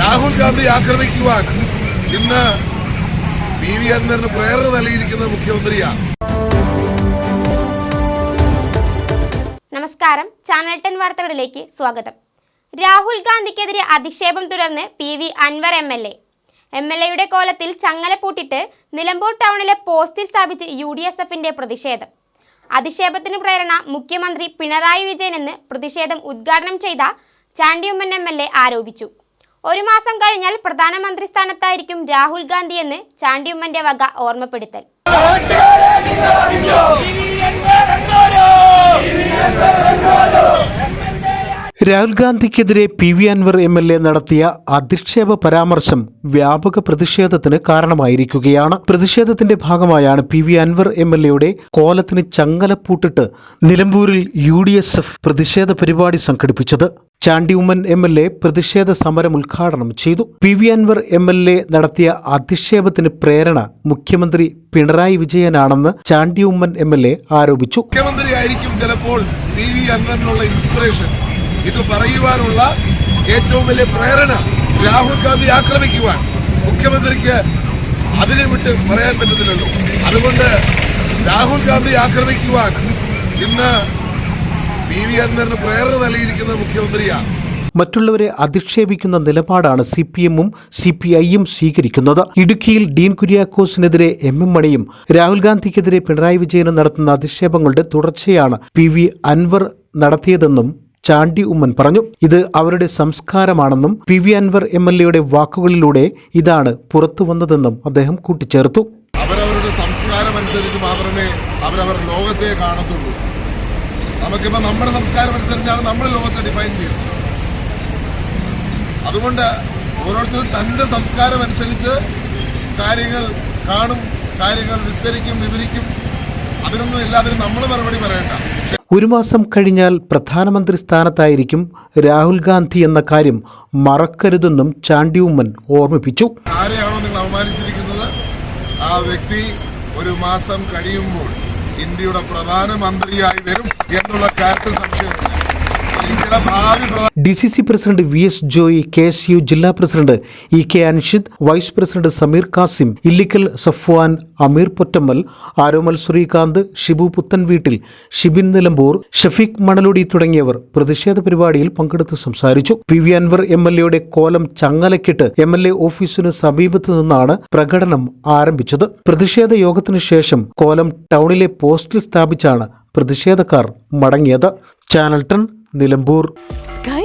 രാഹുൽ ഗാന്ധി ആക്രമിക്കുവാൻ ഇന്ന് P V അൻവറിന് പ്രേരണ നൽകിയിരിക്കുന്നത് മുഖ്യമന്ത്രിയാണ്. നമസ്കാരം. ചാനൽ ടെൻ വാർത്തകളിലേക്ക് സ്വാഗതം. രാഹുൽ ഗാന്ധിക്കെതിരെ അധിക്ഷേപം തുടർന്ന് P V Anvar M L A. M L എയുടെ കോലത്തിൽ ചങ്ങല പൂട്ടിട്ട് നിലമ്പൂർ ടൗണിലെ പോസ്റ്റിൽ സ്ഥാപിച്ച് യു ഡി എസ് എഫിന്റെ പ്രതിഷേധം. അധിക്ഷേപത്തിന് പ്രേരണ മുഖ്യമന്ത്രി പിണറായി വിജയനെന്ന് പ്രതിഷേധം ഉദ്ഘാടനം ചെയ്ത ചാണ്ടിയുമ്മൻ എം എൽ എ ആരോപിച്ചു. ഒരു മാസം കഴിഞ്ഞാൽ പ്രധാനമന്ത്രി സ്ഥാനത്തായിരിക്കും രാഹുൽ ഗാന്ധിയെന്ന് ചാണ്ടിയുമ്മന്റെ വക ഓർമ്മപ്പെടുത്തൽ. Rahul ഗാന്ധിക്കെതിരെ P V Anvar M L A നടത്തിയ അധിക്ഷേപ പരാമർശം വ്യാപക പ്രതിഷേധത്തിന് കാരണമായിരിക്കുകയാണ്. പ്രതിഷേധത്തിന്റെ ഭാഗമായാണ് P V Anvar M L എയുടെ കോലത്തിന് ചങ്ങലപ്പൂട്ടിട്ട് നിലമ്പൂരിൽ യു ഡി എസ് എഫ് പ്രതിഷേധ പരിപാടി സംഘടിപ്പിച്ചത്. Chandy Oommen M L A പ്രതിഷേധ സമരം ഉദ്ഘാടനം ചെയ്തു. P V Anvar M L A നടത്തിയ അധിക്ഷേപത്തിന് പ്രേരണ മുഖ്യമന്ത്രി Pinarayi വിജയനാണെന്ന് Chandy Oommen M L A ആരോപിച്ചു. മുഖ്യമന്ത്രി ചിലപ്പോൾ പി വി അൻവറിനുള്ള ഇൻസ്പിറേഷൻ ഇത് പറയുവാനുള്ള ഏറ്റവും വലിയ പ്രേരണ രാഹുൽ ഗാന്ധി ആക്രമിക്കുവാൻ മുഖ്യമന്ത്രിക്ക് അതിനെ വിട്ട് പറയാൻ പറ്റത്തില്ലല്ലോ. അതുകൊണ്ട് രാഹുൽ ഗാന്ധി ആക്രമിക്കുവാൻ ഇന്ന് പി വി അൻവറിന് പ്രേരണ നൽകിയിരിക്കുന്ന മുഖ്യമന്ത്രിയാണ് മറ്റുള്ളവരെ അധിക്ഷേപിക്കുന്ന നിലപാടാണ് സി പി എമ്മും സി പി ഐയും സ്വീകരിക്കുന്നത്. ഇടുക്കിയിൽ ഡീൻ കുര്യാക്കോസിനെതിരെ എം എം മണിയും രാഹുൽ ഗാന്ധിക്കെതിരെ പിണറായി വിജയനും നടത്തുന്ന അധിക്ഷേപങ്ങളുടെ തുടർച്ചയാണ് പി വി അൻവർ നടത്തിയതെന്നും ചാണ്ടി ഉമ്മൻ പറഞ്ഞു. ഇത് അവരുടെ സംസ്കാരമാണെന്നും P V Anvar M L എയുടെ വാക്കുകളിലൂടെ ഇതാണ് പുറത്തു വന്നതെന്നും അദ്ദേഹം കൂട്ടിച്ചേർത്തു. അവരവരുടെ സംസ്കാരം അനുസരിച്ച് മാത്രമേ അവരവർ ലോകത്തെ കാണത്തുള്ളൂ. നമുക്കിപ്പോ നമ്മുടെ സംസ്കാരം അനുസരിച്ചാണ് നമ്മൾ ലോകത്തെ ഡിഫൈൻ ചെയ്യുന്നത്. അതുകൊണ്ട് ഓരോരുത്തരും തന്റെ സംസ്കാരം അനുസരിച്ച് കാര്യങ്ങൾ കാണും കാര്യങ്ങൾ വിസ്തരിക്കും വിവരിക്കും. അതിനൊന്നും എല്ലാത്തിനും നമ്മൾ മറുപടി പറയണ്ട. ഒരു മാസം കഴിഞ്ഞാൽ പ്രധാനമന്ത്രി സ്ഥാനത്തായിരിക്കും രാഹുൽ ഗാന്ധി എന്ന കാര്യം മറക്കരുതെന്നും ചാണ്ടിയുമ്മൻ ഓർമ്മിപ്പിച്ചു. ആരെയാണോ നിങ്ങൾ അവമാനിച്ചിരിക്കുന്നത്? ആ വ്യക്തി ഒരു മാസം കഴിയുമ്പോൾ ഇന്ത്യയുടെ പ്രധാനമന്ത്രിയായി വരും എന്നുള്ള കാര്യത്തിൽ സംശയമില്ല. ഇന്ത്യയുടെ ഭാവി D C C president V S Joy K S U ജില്ലാ president E K Anshid vice president Sameer Kasim Illikkal Safwan Ameer Pottammal Aromal Srikanth Shibu Puthen Veettil Shibin Nilambur Shafeeq Manaludi തുടങ്ങിയവർ പ്രതിഷേധ പരിപാടിയിൽ പങ്കെടുത്ത് സംസാരിച്ചു. P V Anvar M L എയുടെ കോലം ചങ്ങലക്കിട്ട് M L A ഓഫീസിന് സമീപത്ത് നിന്നാണ് പ്രകടനം ആരംഭിച്ചത്. പ്രതിഷേധ യോഗത്തിനു ശേഷം കോലം ടൗണിലെ പോസ്റ്റിൽ സ്ഥാപിച്ചാണ് പ്രതിഷേധക്കാർ മടങ്ങിയത്. Channel ton Nilambur.